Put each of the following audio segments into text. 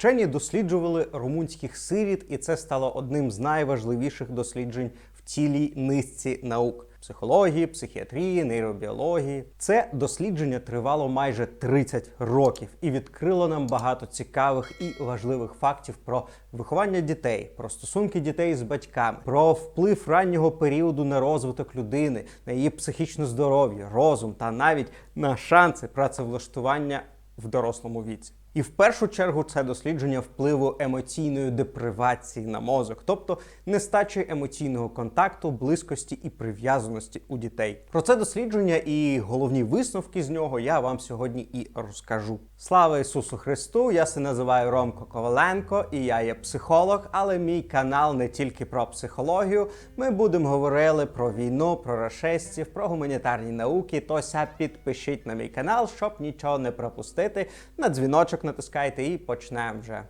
Вчені досліджували румунських сиріт, і це стало одним з найважливіших досліджень в цілій низці наук. Психології, психіатрії, нейробіології. Це дослідження тривало майже 30 років і відкрило нам багато цікавих і важливих фактів про виховання дітей, про стосунки дітей з батьками, про вплив раннього періоду на розвиток людини, на її психічне здоров'я, розум та навіть на шанси працевлаштування в дорослому віці. І в першу чергу це дослідження впливу емоційної депривації на мозок, тобто нестачі емоційного контакту, близькості і прив'язаності у дітей. Про це дослідження і головні висновки з нього я вам сьогодні і розкажу. Слава Ісусу Христу! Я се називаю Ромко Коваленко і я є психолог, але мій канал не тільки про психологію. Ми будемо говорили про війну, про расистів, про гуманітарні науки. Тося підпишіть на мій канал, щоб нічого не пропустити. На дзвіночок натискайте і почнемо вже.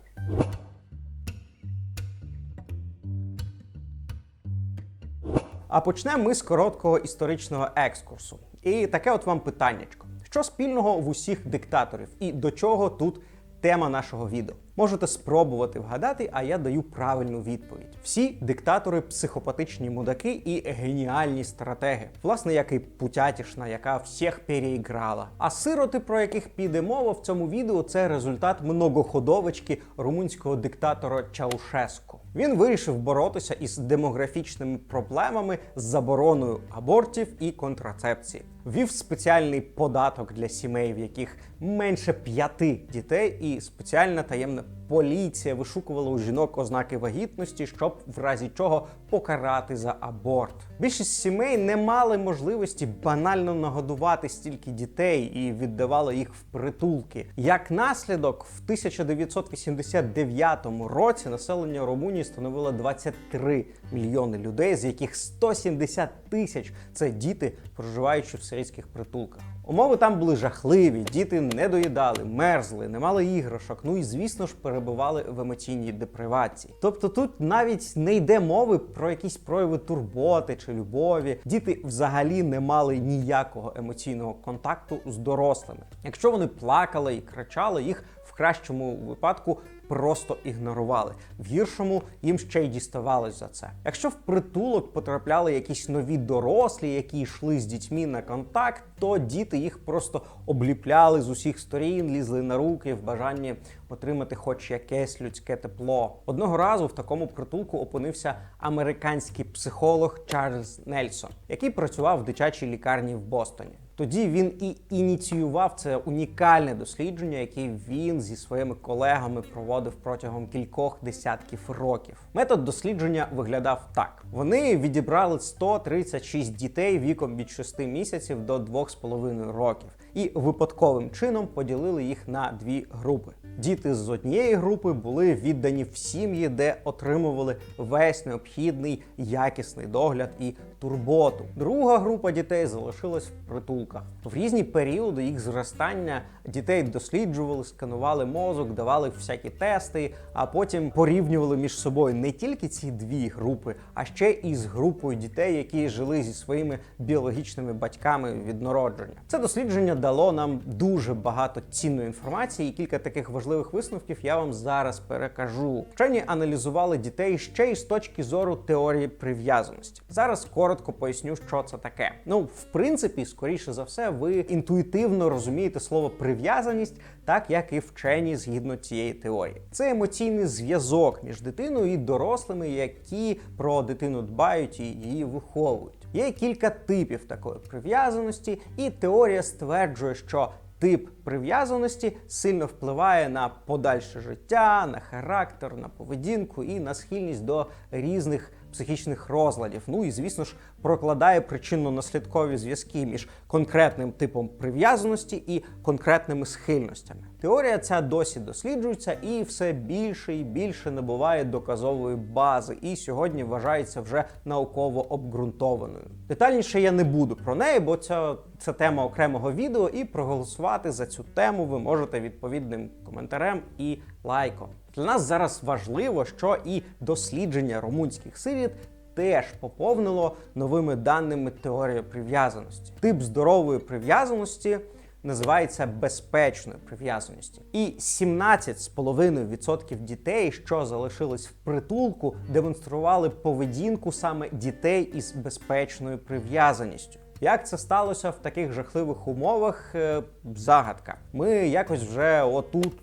А почнемо ми з короткого історичного екскурсу. І таке от вам питаннячко. Що спільного в усіх диктаторів і до чого тут тема нашого відео? Можете спробувати вгадати, а я даю правильну відповідь. Всі диктатори психопатичні мудаки і геніальні стратеги. Власне, як і Путятішна, яка всіх переіграла. А сироти, про яких піде мова в цьому відео, це результат многоходовочки румунського диктатора Чаушеску. Він вирішив боротися із демографічними проблемами з забороною абортів і контрацепції. вів спеціальний податок для сімей, в яких менше п'яти дітей, і спеціальна таємна поліція вишукувала у жінок ознаки вагітності, щоб в разі чого покарати за аборт. Більшість сімей не мали можливості банально нагодувати стільки дітей і віддавали їх в притулки. Як наслідок, в 1989 році населення Румунії становило 23 мільйони людей, з яких 170 тисяч це діти, проживаючи в сирійських притулках. Умови там були жахливі, діти не доїдали, мерзли, не мали іграшок. Ну і звісно ж перебували в емоційній депривації. Тобто тут навіть не йде мови про якісь прояви турботи чи любові. Діти взагалі не мали ніякого емоційного контакту з дорослими. Якщо вони плакали і кричали, їх кращому випадку просто ігнорували. В гіршому їм ще й діставалось за це. Якщо в притулок потрапляли якісь нові дорослі, які йшли з дітьми на контакт, то діти їх просто обліпляли з усіх сторін, лізли на руки в бажанні отримати хоч якесь людське тепло. Одного разу в такому притулку опинився американський психолог Чарльз Нельсон, який працював в дитячій лікарні в Бостоні. Тоді він і ініціював це унікальне дослідження, яке він зі своїми колегами проводив протягом кількох десятків років. Метод дослідження виглядав так: вони відібрали 136 дітей віком від 6 місяців до 2,5 років і випадковим чином поділили їх на дві групи. Діти з однієї групи були віддані в сім'ї, де отримували весь необхідний якісний догляд і турботу. Друга група дітей залишилась в притулках. В різні періоди їх зростання дітей досліджували, сканували мозок, давали всякі тести, а потім порівнювали між собою не тільки ці дві групи, а ще і з групою дітей, які жили зі своїми біологічними батьками від народження. Це дослідження дало нам дуже багато цінної інформації, і кілька таких важливих висновків я вам зараз перекажу. Вчені аналізували дітей ще й з точки зору теорії прив'язаності. Зараз коротко поясню, що це таке. Ну, в принципі, скоріше за все, ви інтуїтивно розумієте слово прив'язаність, так як і вчені згідно цієї теорії. Це емоційний зв'язок між дитиною і дорослими, які про дитину дбають і її виховують. Є кілька типів такої прив'язаності, і теорія стверджує, що тип прив'язаності сильно впливає на подальше життя, на характер, на поведінку і на схильність до різних психічних розладів. Ну і звісно ж прокладає причинно-наслідкові зв'язки між конкретним типом прив'язаності і конкретними схильностями. Теорія ця досі досліджується і все більше і більше набуває доказової бази, і сьогодні вважається вже науково обґрунтованою. Детальніше я не буду про неї, бо це, це тема окремого відео, і проголосувати за цю тему ви можете відповідним коментарем і лайком. Для нас зараз важливо, що і дослідження румунських сиріт теж поповнило новими даними теорії прив'язаності. Тип здорової прив'язаності називається безпечною прив'язаністю. І 17,5% дітей, що залишились в притулку, демонстрували поведінку саме дітей із безпечною прив'язаністю. Як це сталося в таких жахливих умовах? е, Загадка. Ми якось вже отут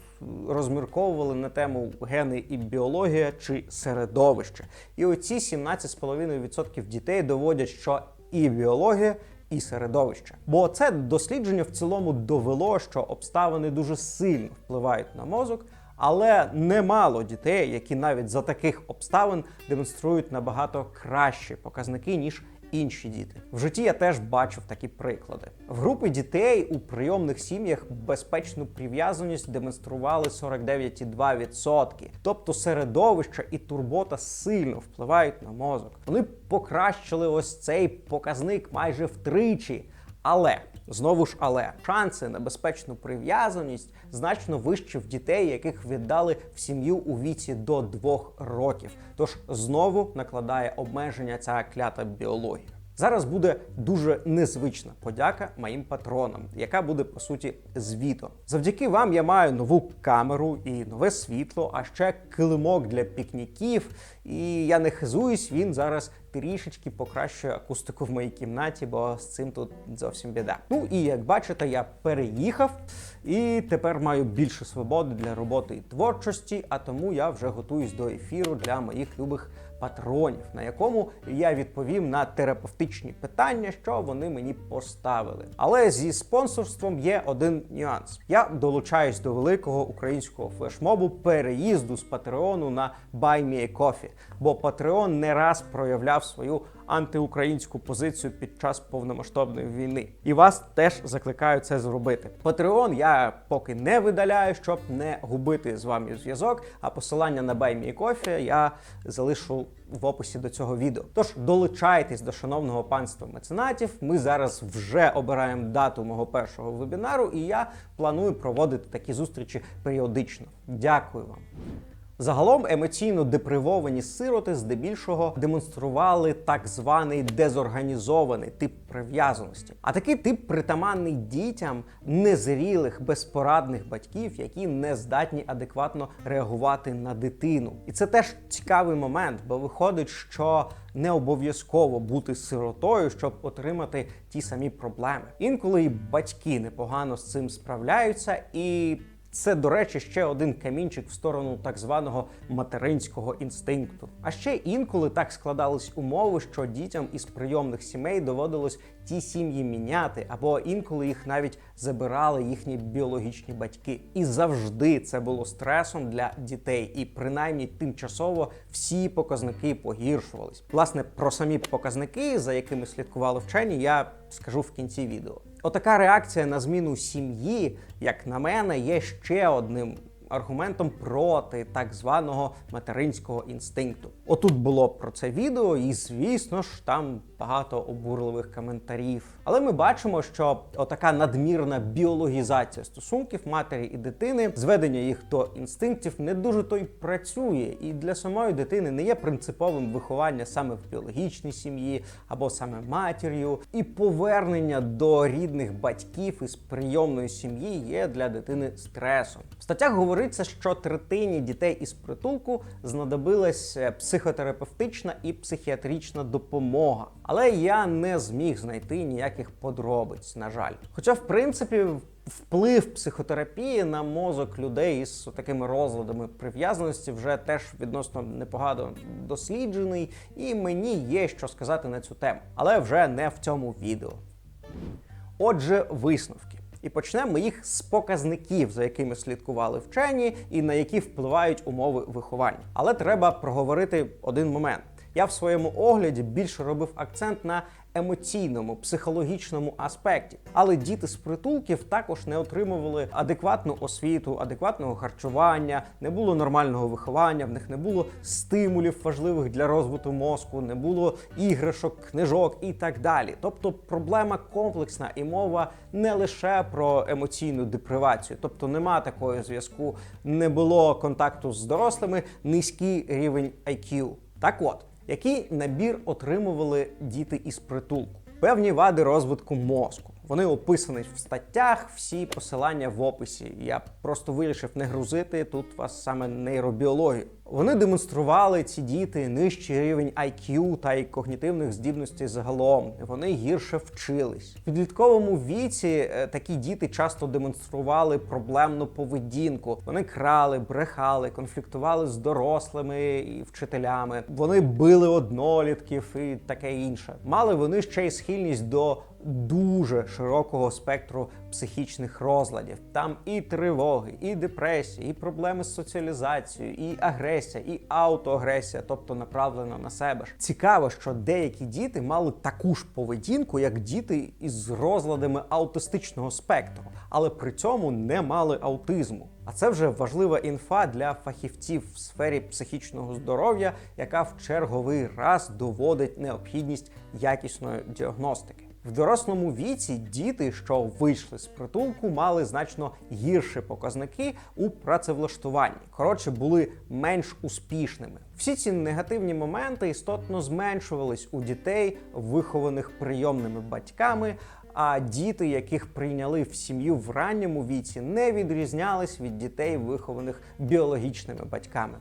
розмірковували на тему гени і біологія чи середовище. І оці 17,5% дітей доводять, що і біологія. І середовище, бо це дослідження в цілому довело, що обставини дуже сильно впливають на мозок, але немало дітей, які навіть за таких обставин демонструють набагато кращі показники ніж інші діти. В житті я теж бачив такі приклади. В групи дітей у прийомних сім'ях безпечну прив'язаність демонстрували 49,2%. Тобто середовище і турбота сильно впливають на мозок. Вони покращили ось цей показник майже втричі. Але знову ж, але шанси на безпечну прив'язаність значно вищі в дітей, яких віддали в сім'ю у віці до двох років. Тож знову накладає обмеження ця клята біологія. Зараз буде дуже незвична подяка моїм патронам, яка буде по суті звітом. Завдяки вам я маю нову камеру і нове світло, а ще килимок для пікніків. І я не хизуюсь, він зараз трішечки покращує акустику в моїй кімнаті, бо з цим тут зовсім біда. Ну і як бачите, я переїхав і тепер маю більше свободи для роботи і творчості, а тому я вже готуюсь до ефіру для моїх любих патронів, на якому я відповім на терапевтичні питання, що вони мені поставили. Але зі спонсорством є один нюанс: я долучаюсь до великого українського флешмобу переїзду з Патреону на BuyMeACoffee, бо Патреон не раз проявляв свою антиукраїнську позицію під час повномасштабної війни. І вас теж закликаю це зробити. Patreon я поки не видаляю, щоб не губити з вами зв'язок. А посилання на BuyMeACoffee я залишу в описі до цього відео. Тож долучайтесь до шановного панства меценатів. Ми зараз вже обираємо дату мого першого вебінару, і я планую проводити такі зустрічі періодично. Дякую вам. Загалом емоційно депривовані сироти здебільшого демонстрували так званий дезорганізований тип прив'язаності. А такий тип притаманний дітям незрілих, безпорадних батьків, які не здатні адекватно реагувати на дитину. І це теж цікавий момент, бо виходить, що не обов'язково бути сиротою, щоб отримати ті самі проблеми. Інколи батьки непогано з цим справляються і. Це, до речі, ще один камінчик в сторону так званого материнського інстинкту. А ще інколи так складались умови, що дітям із прийомних сімей доводилось ті сім'ї міняти, або інколи їх навіть забирали їхні біологічні батьки. І завжди це було стресом для дітей, і принаймні тимчасово всі показники погіршувались. Власне, про самі показники, за якими слідкували вчені, я скажу в кінці відео. Отака реакція на зміну сім'ї, як на мене, є ще одним аргументом проти так званого материнського інстинкту. Отут було про це відео, і звісно ж там багато обурливих коментарів. Але ми бачимо, що отака надмірна біологізація стосунків матері і дитини, зведення їх до інстинктів не дуже то й працює, і для самої дитини не є принциповим виховання саме в біологічній сім'ї або саме матір'ю, і повернення до рідних батьків із прийомної сім'ї є для дитини стресом. В статтях говориться, що третині дітей із притулку знадобилась е, психотерапевтична і психіатрична допомога. Але я не зміг знайти ніяких подробиць, на жаль. Хоча, в принципі, вплив психотерапії на мозок людей із такими розладами прив'язаності вже теж відносно непогано досліджений, і мені є що сказати на цю тему, але вже не в цьому відео. Отже, висновки. І почнемо ми їх з показників, за якими слідкували вчені, і на які впливають умови виховання. Але треба проговорити один момент. Я в своєму огляді більше робив акцент на емоційному, психологічному аспекті. Але діти з притулків також не отримували адекватну освіту, адекватного харчування, не було нормального виховання, в них не було стимулів важливих для розвитку мозку, не було іграшок, книжок і так далі. Тобто проблема комплексна і мова не лише про емоційну депривацію, тобто нема такого зв'язку, не було контакту з дорослими, низький рівень IQ. Так от. Який набір отримували діти із притулку? Певні вади розвитку мозку, Вони описані в статтях, всі посилання в описі. Я просто вирішив не грузити тут вас саме нейробіологію. Вони демонстрували ці діти нижчий рівень IQ та й когнітивних здібностей загалом. Вони гірше вчились. В підлітковому віці е, такі діти часто демонстрували проблемну поведінку. Вони крали, брехали, конфліктували з дорослими і вчителями. Вони били однолітків і таке інше. Мали вони ще й схильність до дуже широкого спектру психічних розладів. Там і тривоги, і депресії, і проблеми з соціалізацією, і агресія, і аутоагресія, тобто направлена на себе ж. Цікаво, що деякі діти мали таку ж поведінку, як діти із розладами аутистичного спектру, але при цьому не мали аутизму. А це вже важлива інфа для фахівців в сфері психічного здоров'я, яка в черговий раз доводить необхідність якісної діагностики. В дорослому віці діти, що вийшли з притулку, мали значно гірші показники у працевлаштуванні. Коротше, були менш успішними. Всі ці негативні моменти істотно зменшувались у дітей, вихованих прийомними батьками. А діти, яких прийняли в сім'ю в ранньому віці, не відрізнялись від дітей, вихованих біологічними батьками.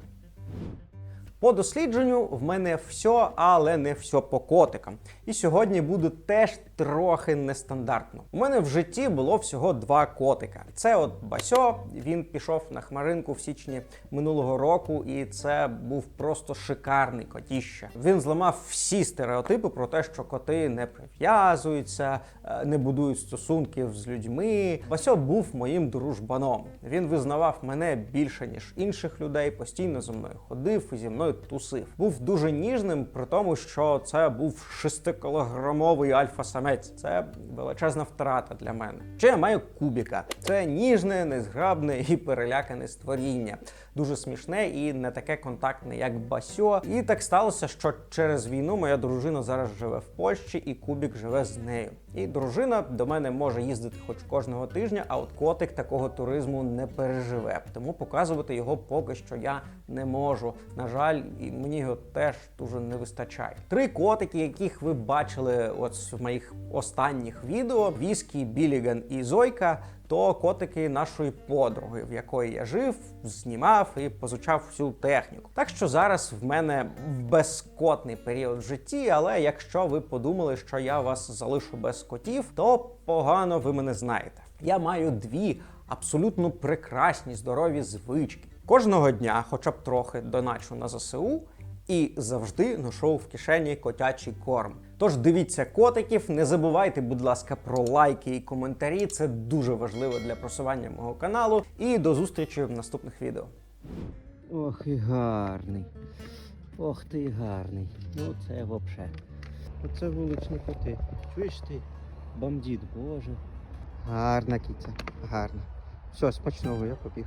По дослідженню в мене все, але не все по котикам. І сьогодні буде теж трохи нестандартно. У мене в житті було всього два котика. Це от Басьо. Він пішов на хмаринку в січні минулого року, і це був просто шикарний котіща. Він зламав всі стереотипи про те, що коти не прив'язуються, е, не будують стосунків з людьми. Басьо був моїм дружбаном. Він визнавав мене більше ніж інших людей, постійно зі мною ходив і зі мною тусив. Був дуже ніжним, при тому, що це був шестикілограмовий альфа-самець. Це величезна втрата для мене. Ще я маю кубіка. Це ніжне, незграбне і перелякане створіння. Дуже смішне і не таке контактне, як Басьо. І так сталося, що через війну моя дружина зараз живе в Польщі, і Кубік живе з нею. І дружина до мене може їздити хоч кожного тижня, а от котик такого туризму не переживе. Тому показувати його поки що я не можу. На жаль, і мені його теж дуже не вистачає. Три котики, яких ви бачили от в моїх останніх відео: Віскі, Біліган і Зойка. То котики нашої подруги, в якої я жив, знімав і позучав всю техніку. Так що зараз в мене безкотний період в житті, але якщо ви подумали, що я вас залишу без котів, то погано ви мене знаєте. Я маю дві абсолютно прекрасні здорові звички. Кожного дня, хоча б трохи, доначу на ЗСУ і завжди ношу в кишені котячий корм. Тож дивіться котиків, не забувайте, будь ласка, про лайки і коментарі. Це дуже важливо для просування мого каналу. І до зустрічі в наступних відео. Ох і гарний. Ох ти гарний. Ну це взагалі. Оце вуличні коти. Чуєш ти? Бандит, боже. Гарна кіця, гарна. Все, смачного, я побіг.